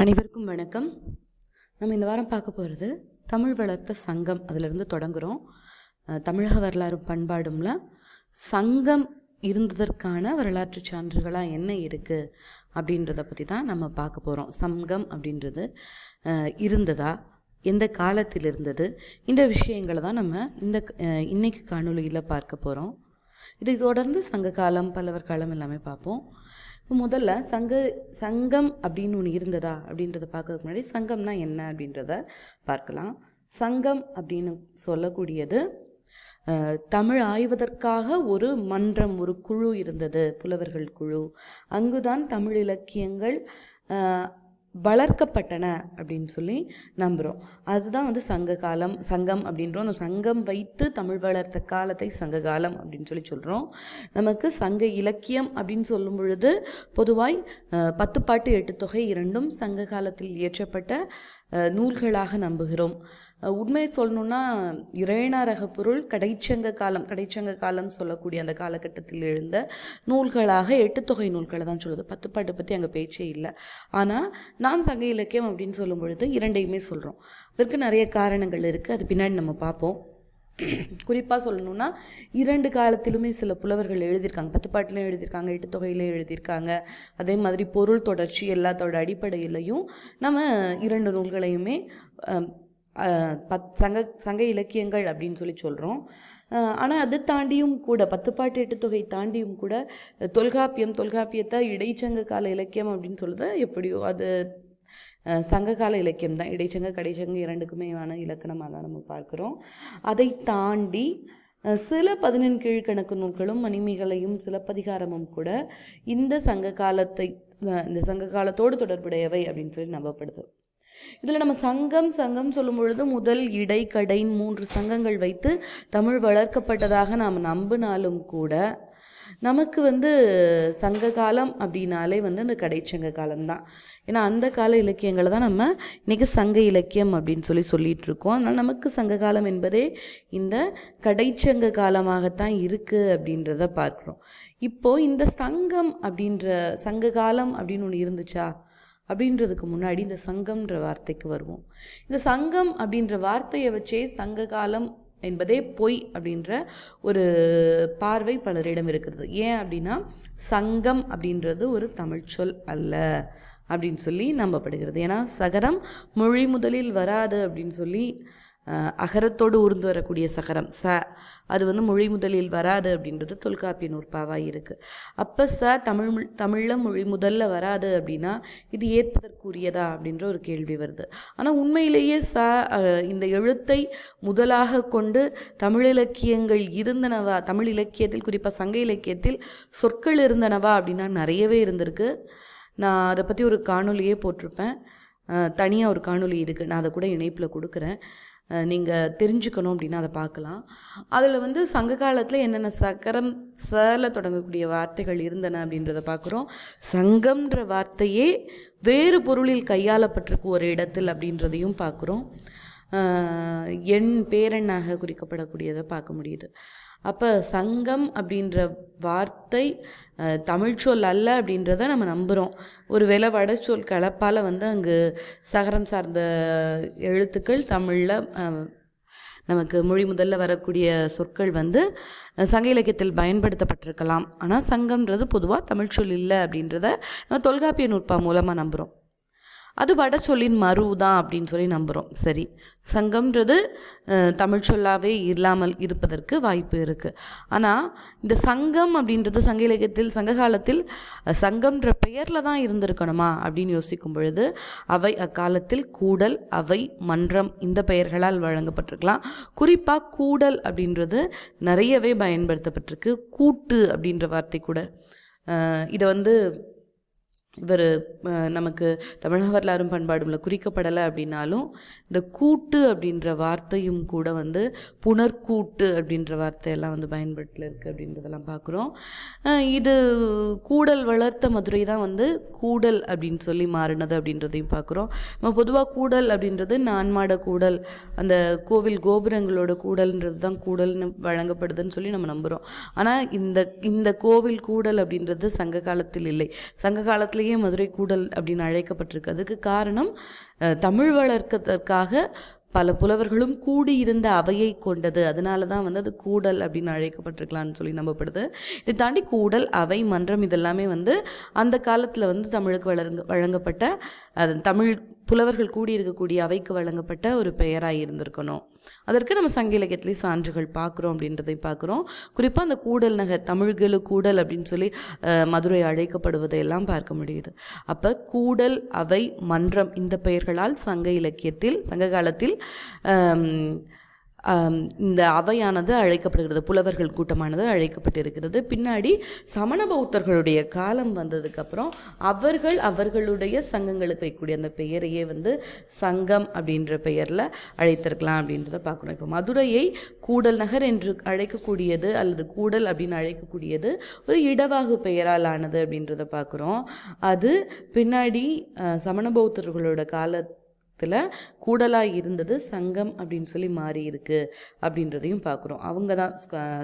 அனைவருக்கும் வணக்கம். நம்ம இந்த வாரம் பார்க்க போகிறது தமிழ் வளர்த்த சங்கம் அதிலிருந்து தொடங்குகிறோம் தமிழக வரலாறு பண்பாடும்ல. சங்கம் இருந்ததற்கான வரலாற்று சான்றுகளாக என்ன இருக்குது அப்படின்றத பற்றி தான் நம்ம பார்க்க போகிறோம் சங்கம் அப்படின்றது இருந்ததா? எந்த காலத்தில் இருந்தது இந்த விஷயங்களை தான் நம்ம இந்த இன்றைக்கு இன்னைக்கு காணொளியில் பார்க்க போகிறோம் இதை தொடர்ந்து சங்க காலம் பல்லவர் காலம் எல்லாமே பார்ப்போம். இப்போ முதல்ல சங்க சங்கம் அப்படின்னு ஒன்று இருந்ததா அப்படின்றத பார்க்கறதுக்கு முன்னாடி சங்கம்னா என்ன அப்படின்றத பார்க்கலாம். சங்கம் அப்படின்னு சொல்லக்கூடியது தமிழ் ஆய்வதற்காக ஒரு மன்றம் ஒரு குழு இருந்தது புலவர்கள் குழு. அங்குதான் தமிழ் இலக்கியங்கள் வளர்க்கப்பட்டன அப்படின்னு சொல்லி நம்புகிறோம் அதுதான் வந்து சங்க காலம் சங்கம் அப்படின்றோம். அந்த சங்கம் வைத்து தமிழ் வளர்த்த காலத்தை சங்க காலம் அப்படின்னு சொல்லி சொல்கிறோம் நமக்கு சங்க இலக்கியம் அப்படின்னு சொல்லும் பொழுது பொதுவாய் பத்து பாட்டு எட்டு தொகை இரண்டும் சங்க காலத்தில் இயற்றப்பட்ட நூல்களாக நம்புகிறோம். உண்மையை சொல்லணும்னா இறையனாரக பொருள் கடைச்சங்க காலம் கடைச்சங்க காலம் சொல்லக்கூடிய அந்த காலகட்டத்தில் எழுந்த நூல்களாக எட்டு தொகை நூல்களை தான் சொல்லுது. பத்து பாட்டு பற்றி அங்கே பேச்சே இல்லை. ஆனால் நாம் சங்க இலக்கியம் அப்படின்னு சொல்லும் பொழுது இரண்டையுமே சொல்கிறோம் அதற்கு நிறைய காரணங்கள் இருக்குது அது பின்னாடி நம்ம பார்ப்போம். குறிப்பாக சொல்லணும்னா இரண்டு காலத்திலுமே சில புலவர்கள் எழுதியிருக்காங்க. பத்து பாட்டிலையும் எழுதியிருக்காங்க எட்டுத்தொகையிலையும் எழுதியிருக்காங்க. அதே மாதிரி பொருள் தொடர்ச்சி எல்லாத்தோட அடிப்படையிலையும் நம்ம இரண்டு நூல்களையுமே பத் சங்க சங்க இலக்கியங்கள் அப்படின்னு சொல்லி சொல்கிறோம் ஆனால் அது தாண்டியும் கூட பத்துப்பாட்டு எட்டுத்தொகை எட்டு தாண்டியும் கூட தொல்காப்பியம் தொல்காப்பியத்தை இடைச்சங்க கால இலக்கியம் அப்படின்னு சொல்லுது எப்படியோ அது சங்ககால இலக்கியம் தான். இடைச்சங்க கடைச்சங்க இரண்டுக்குமேயான இலக்கணமாக தான் நம்ம பார்க்குறோம். அதை தாண்டி சில பதினெண் கீழ்கணக்கு நூல்களும் மணிமேகலையும் சிலப்பதிகாரமும் கூட இந்த சங்க காலத்தை இந்த சங்க காலத்தோடு தொடர்புடையவை அப்படின்னு சொல்லி நம்பப்படுது. இதில் நம்ம சங்கம் சங்கம் சொல்லும் பொழுது முதல் இடை மூன்று சங்கங்கள் வைத்து தமிழ் வளர்க்கப்பட்டதாக நாம் நம்பினாலும் கூட நமக்கு வந்து சங்க காலம் அப்படின்னாலே வந்து அந்த கடைச்சங்க காலம்தான். ஏன்னா அந்த கால இலக்கியங்களை தான் நம்ம இன்றைக்கி சங்க இலக்கியம் அப்படின்னு சொல்லி சொல்லிட்டு இருக்கோம் அதனால் நமக்கு சங்க காலம் என்பதே இந்த கடைச்சங்க காலமாகத்தான் இருக்குது அப்படின்றத பார்க்குறோம். இப்போது இந்த சங்கம் அப்படின்ற சங்க காலம் அப்படின்னு ஒன்று இருந்துச்சா? அப்படின்றதுக்கு முன்னாடி இந்த சங்கம்ன்ற வார்த்தைக்கு வருவோம். இந்த சங்கம் அப்படின்ற வார்த்தையை வச்சே சங்க காலம் என்பதே பொய் அப்படின்ற ஒரு பார்வை பலரிடம் இருக்கிறது. ஏன் அப்படின்னா சங்கம் அப்படின்றது ஒரு தமிழ்ச்சொல் அல்ல அப்படின்னு சொல்லி நம்பப்படுகிறது. ஏன்னா சகரம் மொழி முதலில் வராது அப்படின்னு சொல்லி அகரத்தோடு ஊர்ந்து வரக்கூடிய சகரம். ச அது வந்து மொழி முதலில் வராது அப்படின்றது தொல்காப்பிய நூற்பாவாக இருக்குது அப்போ ச தமிழ் தமிழில் மொழி முதல்ல வராது அப்படின்னா இது ஏற்பதற்குரியதா அப்படின்ற ஒரு கேள்வி வருது. ஆனால் உண்மையிலேயே ச இந்த எழுத்தை முதலாக கொண்டு தமிழ் இலக்கியங்கள் இருந்தனவா தமிழ் இலக்கியத்தில் குறிப்பாக சங்க இலக்கியத்தில் சொற்கள் இருந்தனவா அப்படின்னா நிறையவே இருந்திருக்கு. நான் அதை பற்றி ஒரு காணொலியே போட்டிருப்பேன். தனியாக ஒரு காணொலி இருக்குது நான் அதை கூட இணைப்பில் கொடுக்குறேன். நீங்கள் தெரிஞ்சுக்கணும் அப்படின்னா அதை பார்க்கலாம். அதில் வந்து சங்க காலத்தில் என்னென்ன சக்கரம் சேல தொடங்கக்கூடிய வார்த்தைகள் இருந்தன அப்படின்றத பார்க்குறோம். சங்கம்ன்ற வார்த்தையே வேறு பொருளில் கையாளப்பட்டிருக்கு ஒரு இடத்தில் அப்படின்றதையும் பார்க்குறோம். எண் பேரெண்ணாக குறிக்கப்படக்கூடியதை பார்க்க முடியுது. அப்போ சங்கம் அப்படின்ற வார்த்தை தமிழ்ச்சொல் தமிழ் சொல் அல்ல அப்படின்றத நம்ம நம்புகிறோம் ஒரு ஒருவேளை வடச்சொல் கலப்பால் வந்து அங்கு சகரம் சார்ந்த எழுத்துக்கள் தமிழில் நமக்கு மொழி முதல்ல வரக்கூடிய சொற்கள் வந்து சங்க இலக்கியத்தில் பயன்படுத்தப்பட்டிருக்கலாம். ஆனால் சங்கம்ன்றது பொதுவாக தமிழ் சொல் இல்லை அப்படின்றத நம்ம தொல்காப்பிய நூற்பா மூலமாக நம்புகிறோம் அது வட சொல்லின் மறு தான் அப்படின்னு சொல்லி நம்புகிறோம் சரி. சங்கம்ன்றது தமிழ் சொல்லாவே இல்லாமல் இருப்பதற்கு வாய்ப்பு இருக்குது ஆனால் இந்த சங்கம் அப்படின்றது சங்க இலக்கியத்தில் சங்க காலத்தில் சங்கம்ன்ற பெயரில் தான் இருந்திருக்கணுமா அப்படின்னு யோசிக்கும் பொழுது அவை அக்காலத்தில் கூடல் அவை மன்றம் இந்த பெயர்களால் வழங்கப்பட்டிருக்கலாம். குறிப்பாக கூடல் அப்படின்றது நிறையவே பயன்படுத்தப்பட்டிருக்கு. கூட்டு அப்படின்ற வார்த்தை கூட. இதை வந்து இவர் நமக்கு தமிழக வரலாறும் பண்பாடும்ல குறிக்கப்படலை அப்படின்னாலும் இந்த கூட்டு அப்படின்ற வார்த்தையும் கூட வந்து புனர்கூட்டு அப்படின்ற வார்த்தையெல்லாம் வந்து பயன்பாட்டில் இருக்குது அப்படின்றதெல்லாம் பார்க்குறோம். இது கூடல் வளர்த்த மதுரை தான் வந்து கூடல் அப்படின்னு சொல்லி மாறினது அப்படின்றதையும் பார்க்குறோம். நம்ம பொதுவாக கூடல் அப்படின்றது நான்மாட கூடல் அந்த கோவில் கோபுரங்களோட கூடல்ன்றது தான் கூடல்னு வழங்கப்படுதுன்னு சொல்லி நம்ம நம்புகிறோம் ஆனால் இந்த இந்த கோவில் கூடல் அப்படின்றது சங்க காலத்தில் இல்லை. சங்க காலத்திலேயே அழகிய மதுரை கூடல் அப்படின்னு அழைக்கப்பட்டிருக்கு. அதுக்கு காரணம் தமிழ் வளர்க்கதற்காக பல புலவர்களும் கூடியிருந்த அவையை கொண்டது. அதனால தான் வந்து அது கூடல் அப்படின்னு அழைக்கப்பட்டிருக்கலாம்னு சொல்லி நம்பப்படுது. இதை தாண்டி கூடல் அவை மன்றம் இதெல்லாமே வந்து அந்த காலத்தில் வந்து தமிழுக்கு வழங்க வழங்கப்பட்ட அது தமிழ் புலவர்கள் கூடியிருக்கக்கூடிய அவைக்கு வழங்கப்பட்ட ஒரு பெயராக இருந்திருக்கணும். அதற்கு நம்ம சங்க இலக்கியத்துலேயும் சான்றுகள் பார்க்குறோம் அப்படின்றதையும் பார்க்குறோம். குறிப்பாக அந்த கூடல் நகர் தமிழ்களு கூடல் அப்படின்னு சொல்லி மதுரை அழைக்கப்படுவதை எல்லாம் பார்க்க முடியுது. அப்போ கூடல் அவை மன்றம் இந்த பெயர்களால் சங்க இலக்கியத்தில் சங்க காலத்தில் இந்த அவையானது அழைக்கப்படுகிறது. புலவர்கள் கூட்டமானது அழைக்கப்பட்டிருக்கிறது. பின்னாடி சமண பௌத்தர்களுடைய காலம் வந்ததுக்கப்புறம் அவர்கள் அவர்களுடைய சங்கங்களுக்கு வைக்கக்கூடிய அந்த பெயரையே வந்து சங்கம் அப்படின்ற பெயரில் அழைத்திருக்கலாம் அப்படின்றத பார்க்குறோம். இப்போ மதுரையை கூடல் நகர் என்று அழைக்கக்கூடியது அல்லது கூடல் அப்படின்னு அழைக்கக்கூடியது ஒரு இடவாகு பெயரால் ஆனது அப்படின்றத பார்க்குறோம். அது பின்னாடி சமண பௌத்தர்களோட கால கூடலாக இருந்தது சங்கம் அப்படின்னு சொல்லி மாறி இருக்கு அப்படின்றதையும் பார்க்குறோம் அவங்க தான்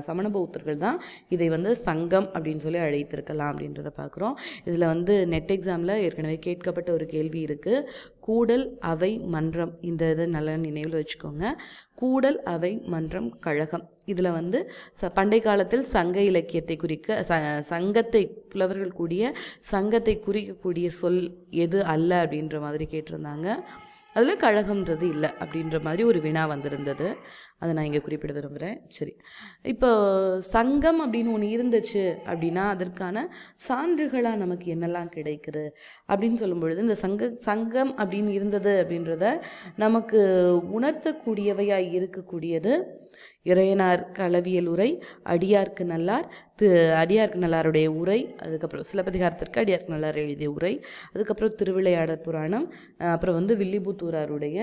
சமண பௌத்தர்கள் தான் இதை வந்து சங்கம் அப்படின்னு சொல்லி அழைத்திருக்கலாம் அப்படின்றத பார்க்குறோம் இதில் வந்து நெட் எக்ஸாமில் ஏற்கனவே கேட்கப்பட்ட ஒரு கேள்வி இருக்குது கூடல் அவை மன்றம் இந்த இதை நல்லா நினைவில் வச்சுக்கோங்க. கூடல் அவை மன்றம் கழகம். இதில் வந்து ச பண்டை காலத்தில் சங்க இலக்கியத்தை குறிக்க ச சங்கத்தை புலவர்கள் கூடிய சங்கத்தை குறிக்கக்கூடிய சொல் எது அல்ல அப்படின்ற மாதிரி கேட்டிருந்தாங்க. அதில் கழகம்ன்றது இல்லை அப்படின்ற மாதிரி ஒரு வினா வந்திருந்தது. அதை நான் இங்கே குறிப்பிட விரும்புகிறேன் சரி. இப்போ சங்கம் அப்படின்னு ஒன்று இருந்துச்சு அப்படின்னா அதற்கான சான்றுகளாக நமக்கு என்னெல்லாம் கிடைக்குது அப்படின்னு சொல்லும் பொழுது இந்த சங்க சங்கம் அப்படின்னு இருந்தது அப்படின்றத நமக்கு உணர்த்தக்கூடியவையாக இருக்கக்கூடியது இறையனார் களவியல் உரை அடியார்க்கு நல்லார் தி அடியார்க்கு நல்லாருடைய உரை அதுக்கப்புறம் சிலப்பதிகாரத்திற்கு அடியார்க்கு நல்லார் எழுதிய உரை அதுக்கப்புறம் திருவிளையாடற் புராணம் அப்புறம் வந்து வில்லிபுத்தூராருடைய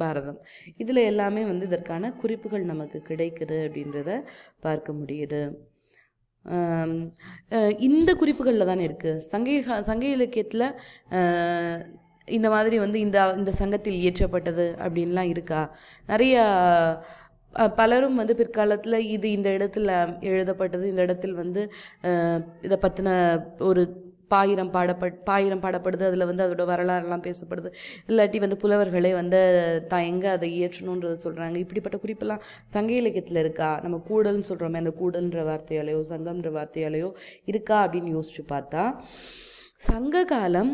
பாரதம். இதில் எல்லாமே வந்து இதற்கான குறிப்புகள் நமக்கு கிடைக்குது அப்படின்றத பார்க்க முடியுது. இந்த குறிப்புகளில் தானே இருக்குது சங்க சங்க இலக்கியத்தில் இந்த மாதிரி வந்து இந்த இந்த சங்கத்தில் இயற்றப்பட்டது அப்படின்லாம் இருக்கா? நிறையா பலரும் வந்து பிற்காலத்தில் இது இந்த இடத்துல எழுதப்பட்டது. இந்த இடத்தில் வந்து இதை பற்றின ஒரு பாயிரம் பாடப்பட் பாயிரம் பாடப்படுது. அதில் வந்து அதோட வரலாறுலாம் பேசப்படுது. இல்லாட்டி வந்து புலவர்களே வந்து தான் எங்கே அதை இயற்றணுன்றத சொல்கிறாங்க இப்படிப்பட்ட குறிப்பெல்லாம் சங்க இலக்கியத்தில் இருக்கா? நம்ம கூடல்னு சொல்கிறோமே அந்த கூடல்ன்ற வார்த்தையாலேயோ சங்கம்ன்ற வார்த்தையாலேயோ இருக்கா அப்படின்னு யோசிச்சு பார்த்தா சங்க காலம்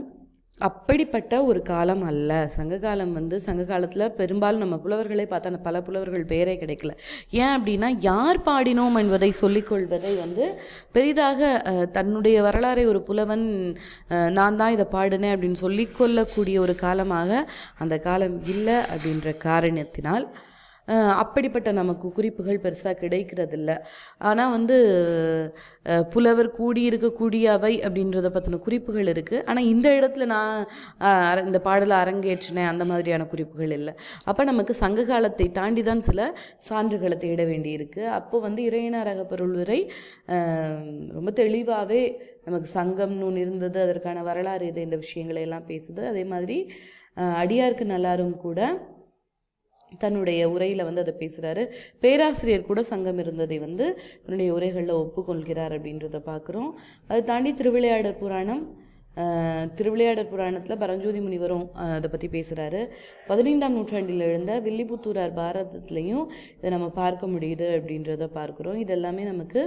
அப்படிப்பட்ட ஒரு காலம் அல்ல. சங்க காலம் வந்து சங்க காலத்தில் பெரும்பாலும் நம்ம புலவர்களே பார்த்தா அந்த பல புலவர்கள் பேரே கிடைக்கல. ஏன் அப்படின்னா யார் பாடினோம் என்பதை சொல்லிக்கொள்வதை வந்து பெரிதாக தன்னுடைய வரலாறை ஒரு புலவன் நான் தான் இதை பாடினேன் அப்படின்னு சொல்லிக்கொள்ளக்கூடிய ஒரு காலமாக அந்த காலம் இல்லை அப்படின்ற காரணத்தினால் அப்படிப்பட்ட நமக்கு குறிப்புகள் பெருசாக கிடைக்கிறதில்ல. ஆனால் வந்து புலவர் கூடியிருக்கக்கூடிய அவை அப்படின்றத பற்றின குறிப்புகள் இருக்குது ஆனால் இந்த இடத்துல நான் இந்த பாடலை அரங்கேற்றினேன் அந்த மாதிரியான குறிப்புகள் இல்லை. அப்போ நமக்கு சங்க காலத்தை தாண்டி தான் சில சான்றுகளை தேட வேண்டியிருக்கு. அப்போ வந்து இறையனார் அகப்பொருளுரை ரொம்ப தெளிவாகவே நமக்கு சங்கம்னு ஒன்று இருந்தது அதற்கான வரலாறு இது இந்த விஷயங்களை எல்லாம் பேசுது. அதே மாதிரி அடியாருக்கு நல்லாரும் கூட தன்னுடைய உரையில் வந்து அதை பேசுகிறாரு பேராசிரியர் கூட சங்கம் இருந்ததை வந்து தன்னுடைய உரைகளில் ஒப்புக்கொள்கிறார் அப்படின்றத பார்க்குறோம் அதை தாண்டி திருவிளையாடல் புராணம் அஹ், திருவிளையாடற் புராணத்தில் பரஞ்சோதி முனிவரும் அதை பற்றி பேசுகிறாரு பதினைந்தாம் நூற்றாண்டில் எழுந்த வில்லிபுத்தூரார் பாரதத்துலேயும் இதை நம்ம பார்க்க முடியுது அப்படின்றத பார்க்குறோம் இதெல்லாமே நமக்கு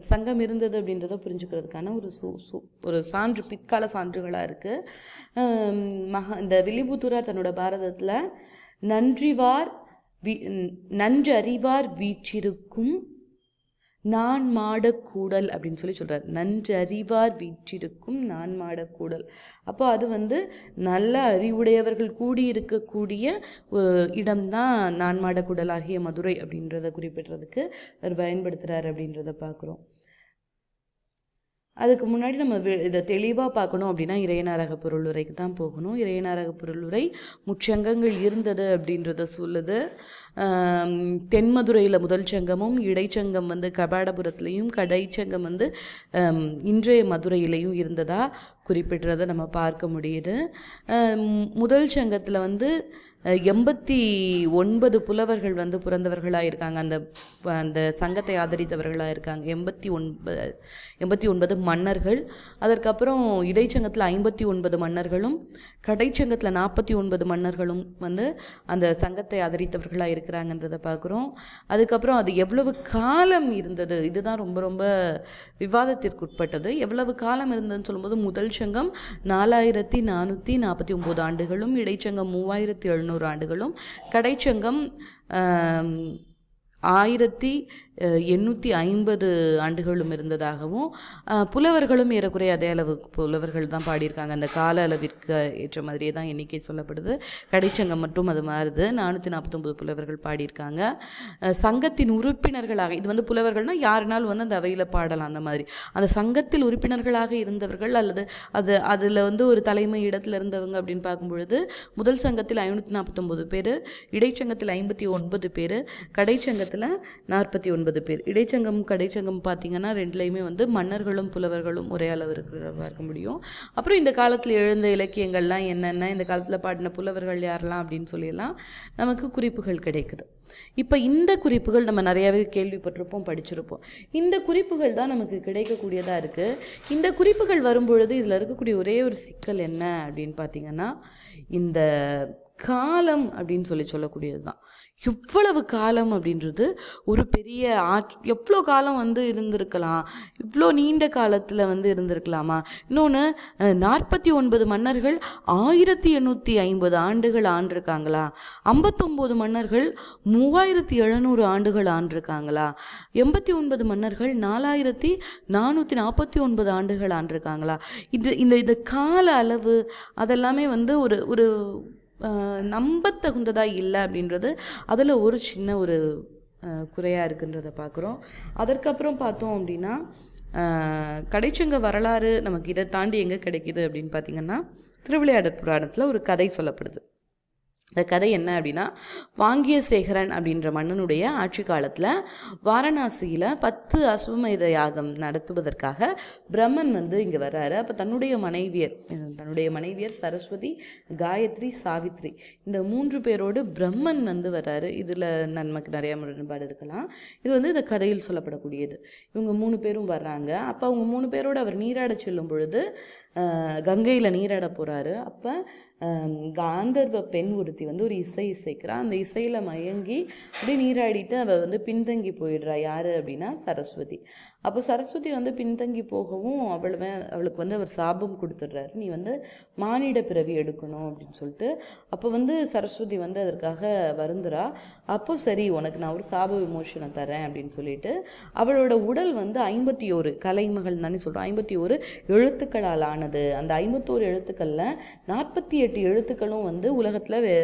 சங்கம் இருந்தது அப்படின்றத புரிஞ்சுக்கிறதுக்கான ஒரு சு சு ஒரு சான்று பிற்கால சான்றுகளாக இருக்குது மகா இந்த வில்லிபுத்தூரார் தன்னோட பாரதத்தில் நன்றிவார் வீ நன்றறிவார் வீற்றிருக்கும் நான் மாடக்கூடல் அப்படின்னு சொல்லி சொல்கிறார் நன்றறிவார் வீற்றிருக்கும் நான் மாடக்கூடல் அப்போ அது வந்து நல்ல அறிவுடையவர்கள் கூடியிருக்கக்கூடிய இடம்தான் நான் மாடக்கூடல் ஆகிய மதுரை அப்படின்றத குறிப்பிடுறதுக்கு அவர் பயன்படுத்துகிறார் அப்படின்றத பார்க்குறோம். அதுக்கு முன்னாடி நம்ம இதை தெளிவாக பார்க்கணும் அப்படின்னா இறையநாரக பொருளுரைக்கு தான் போகணும். இறையநாரக பொருளுரை முச்சங்கங்கள் இருந்தது அப்படின்றத சொல்லுது. தென்மதுரையில் முதல் சங்கமும் இடைச்சங்கம் வந்து கபாடபுரத்துலேயும் கடைச்சங்கம் வந்து இன்றைய மதுரையிலையும் இருந்ததா குறிப்பிடுறத நம்ம பார்க்க முடியுது. முதல் சங்கத்தில் வந்து எண்பத்தி ஒன்பது புலவர்கள் வந்து பிறந்தவர்களாக இருக்காங்க அந்த அந்த சங்கத்தை ஆதரித்தவர்களாக இருக்காங்க. எண்பத்தி ஒன்பது எண்பத்தி ஒன்பது மன்னர்கள். அதற்கப்புறம் இடைச்சங்கத்தில் ஐம்பத்தி ஒன்பது மன்னர்களும் கடைச்சங்கத்தில் நாற்பத்தி ஒன்பது மன்னர்களும் வந்து அந்த சங்கத்தை ஆதரித்தவர்களாக இருக்கிறாங்கன்றதை பார்க்குறோம். அதுக்கப்புறம் அது எவ்வளவு காலம் இருந்தது? இதுதான் ரொம்ப ரொம்ப விவாதத்திற்குட்பட்டது எவ்வளவு காலம் இருந்ததுன்னு சொல்லும்போது முதல் சங்கம் நாலாயிரத்தி நானூற்றி நாற்பத்தி ஒம்பது ஆண்டுகளும் இடைச்சங்கம் மூவாயிரத்தி எழுநூறு ஆண்டுகளும் கடைச்சங்கம் ஆயிரத்தி எண்ணூற்றி ஐம்பது ஆண்டுகளும் இருந்ததாகவும் புலவர்களும் ஏறக்குறைய அதே அளவு புலவர்கள் தான் பாடியிருக்காங்க. அந்த கால அளவிற்கு ஏற்ற மாதிரியே தான் எண்ணிக்கை சொல்லப்படுது. கடைச்சங்கம் மட்டும் அது மாறுது. நானூற்றி நாற்பத்தொம்பது புலவர்கள் பாடியிருக்காங்க. சங்கத்தின் உறுப்பினர்களாக இது வந்து புலவர்கள்னால் யாருனாலும் வந்து அந்த அவையில் பாடலாம் அந்த மாதிரி. அந்த சங்கத்தில் உறுப்பினர்களாக இருந்தவர்கள் அல்லது அது அதில் வந்து ஒரு தலைமை இடத்துல இருந்தவங்க அப்படின்னு பார்க்கும் பொழுது முதல் சங்கத்தில் ஐநூற்றி நாற்பத்தொம்பது பேர் இடைச்சங்கத்தில் ஐம்பத்தி ஒன்பது பேர் கடைச்சங்கத்தில் நாற்பத்தி ஒன்பது பேர். இடைச்சங்கம் கடைச்சங்கம் பார்த்தீங்கன்னா ரெண்டுலேயுமே வந்து மன்னர்களும் புலவர்களும் ஒரே அளவு இருக்கிறத பார்க்க முடியும். அப்புறம் இந்த காலத்தில் எழுந்த இலக்கியங்கள்லாம் என்னென்ன இந்த காலத்தில் பாடின புலவர்கள் யாரெல்லாம் அப்படின்னு சொல்லியெல்லாம் நமக்கு குறிப்புகள் கிடைக்குது. இப்போ இந்த குறிப்புகள் நம்ம நிறையாவே கேள்விப்பட்டிருப்போம் படிச்சிருப்போம். இந்த குறிப்புகள் தான் நமக்கு கிடைக்கக்கூடியதாக இருக்குது இந்த குறிப்புகள் வரும்பொழுது இதில் இருக்கக்கூடிய ஒரே ஒரு சிக்கல் என்ன அப்படின்னு பார்த்தீங்கன்னா இந்த காலம் அப்படின்னு சொல்லி சொல்லக்கூடியது தான் எவ்வளவு காலம் அப்படின்றது ஒரு பெரிய ஆட் எவ்வளோ காலம் வந்து இருந்திருக்கலாம் இவ்வளோ நீண்ட காலத்தில் வந்து இருந்திருக்கலாமா? இன்னொன்று நாற்பத்தி ஒன்பது மன்னர்கள் ஆயிரத்தி எண்ணூற்றி ஐம்பது ஆண்டுகள் ஆண்டிருக்காங்களா? ஐம்பத்தொம்போது மன்னர்கள் மூவாயிரத்தி எழுநூறு ஆண்டுகள் ஆண்டிருக்காங்களா? எண்பத்தி ஒன்பது மன்னர்கள் நாலாயிரத்தி நானூற்றி நாற்பத்தி ஒன்பது ஆண்டுகள் ஆண்டிருக்காங்களா? இது இந்த இந்த கால அளவு அதெல்லாமே வந்து ஒரு ஒரு நம்பத்தகுந்ததாக இல்லை அப்படின்றது அதில் ஒரு சின்ன ஒரு குறையாக இருக்குன்றதை பார்க்குறோம் அதற்கப்புறம் பார்த்தோம் அப்படின்னா கடைச்சங்க வரலாறு நமக்கு இதை தாண்டி எங்கே கிடைக்குது அப்படின்னு பார்த்தீங்கன்னா திருவிளையாடற் புராணத்தில் ஒரு கதை சொல்லப்படுது. இந்த கதை என்ன அப்படின்னா வாங்கியசேகரன் அப்படின்ற மன்னனுடைய ஆட்சி காலத்தில் வாரணாசியில் பத்து அஸ்வமேத யாகம் நடத்துவதற்காக பிரம்மன் வந்து இங்கே வர்றாரு. அப்போ தன்னுடைய மனைவியர் தன்னுடைய மனைவியர் சரஸ்வதி காயத்ரி சாவித்ரி இந்த மூன்று பேரோடு பிரம்மன் வந்து வர்றாரு. இதில் நமக்கு நிறைய முரண்பாடு இருக்கலாம். இது வந்து இந்த கதையில் சொல்லப்படக்கூடியது. இவங்க மூணு பேரும் வர்றாங்க. அப்போ அவங்க மூணு பேரோடு அவர் நீராட செல்லும் பொழுது கங்கையில் நீராட போகிறாரு அப்போ காந்தர்வ பெண் ஒருத்தி வந்து ஒரு இசை இசைக்கிறா. அந்த இசையில் மயங்கி அப்படியே நீராடிட்டு அவள் வந்து பின்தங்கி போயிடுறா. யார் அப்படின்னா சரஸ்வதி. அப்போ சரஸ்வதி வந்து பின்தங்கி போகவும் அவள் அவளுக்கு வந்து அவர் சாபம் கொடுத்துட்றாரு. நீ வந்து மானிட பிறவி எடுக்கணும் அப்படின்னு சொல்லிட்டு. அப்போ வந்து சரஸ்வதி வந்து அதற்காக வருந்துறா. அப்போ சரி உனக்கு நான் ஒரு சாப விமோசனம் தரேன் அப்படின்னு சொல்லிட்டு அவளோட உடல் வந்து ஐம்பத்தி ஒரு கலைமகள் தானே சொல்கிறோம் ஐம்பத்தி ஒரு எழுத்துக்களால் ஆன ஆனது. அந்த ஐம்பத்தோரு எழுத்துக்களில் நாற்பத்தி எட்டு எழுத்துக்களும் வந்து உலகத்தில் வே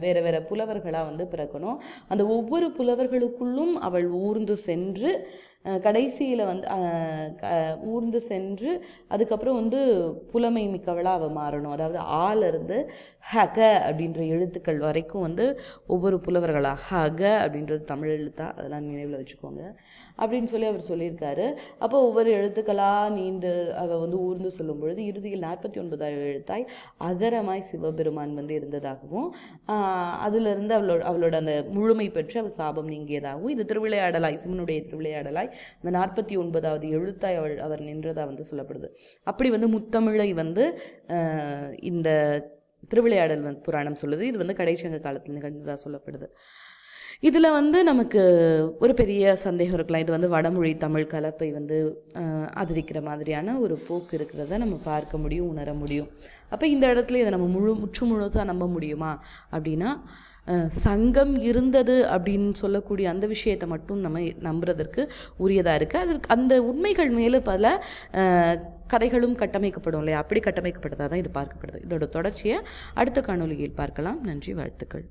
வேறு வேறு புலவர்களாக வந்து பிறக்கணும். அந்த ஒவ்வொரு புலவர்களுக்குள்ளும் அவள் ஊர்ந்து சென்று கடைசியில் வந்து க- ஊர்ந்து சென்று அதுக்கப்புறம் வந்து புலமை மிக்கவளாக அவள் மாறணும். அதாவது ஆலருந்து ஹக அப்படின்ற எழுத்துக்கள் வரைக்கும் வந்து ஒவ்வொரு புலவர்களாக ஹக அப்படின்றது தமிழ் எழுத்தா அதெல்லாம் நினைவில் வச்சுக்கோங்க. அப்படின்னு சொல்லி அவர் சொல்லியிருக்காரு. அப்போ ஒவ்வொரு எழுத்துக்களாக நீண்டு அவள் வந்து ஊர்ந்து சொல்லும் பொழுது இறுதியில் நாற்பத்தி ஒன்பதாவது எழுத்தாய் அகரமாய் சிவபெருமான் வந்து இருந்ததாகவும் அதுலேருந்து அதிலிருந்து அவளோட அவளோட அந்த முழுமை பெற்று அவள் சாபம் நீங்கியதாகவும் இது திருவிளையாடலாய் சிவனுடைய திருவிளையாடலாய் அந்த நாற்பத்தி ஒன்பதாவது எழுத்தாய் அவள் அவர் நின்றதாக வந்து சொல்லப்படுது. அப்படி வந்து முத்தமிழை வந்து இந்த திருவிளையாடல் வந்து புராணம் சொல்லுது. இது வந்து கடைச்சங்க காலத்தில் நிகழ்ந்ததாக சொல்லப்படுது. இதில் வந்து நமக்கு ஒரு பெரிய சந்தேகம் இருக்கலாம். இது வந்து வடமொழி தமிழ் கலப்பை வந்து ஆதரிக்கிற மாதிரியான ஒரு போக்கு இருக்கிறத நம்ம பார்க்க முடியும் உணர முடியும். அப்போ இந்த இடத்துல இதை நம்ம முழு முற்று முழுதாக நம்ப முடியுமா? அப்படின்னா சங்கம் இருந்தது அப்படின்னு சொல்லக்கூடிய அந்த விஷயத்தை மட்டும் நம்ம நம்புறதற்கு உரியதாக இருக்குது அதற்கு அந்த உண்மைகள் மேலே பல கதைகளும் கட்டமைக்கப்படும் இல்லையா? அப்படி கட்டமைக்கப்பட்டதாக தான் இது பார்க்கப்படுது. இதோட தொடர்ச்சியை அடுத்த காணொலியில் பார்க்கலாம். நன்றி வாழ்த்துக்கள்.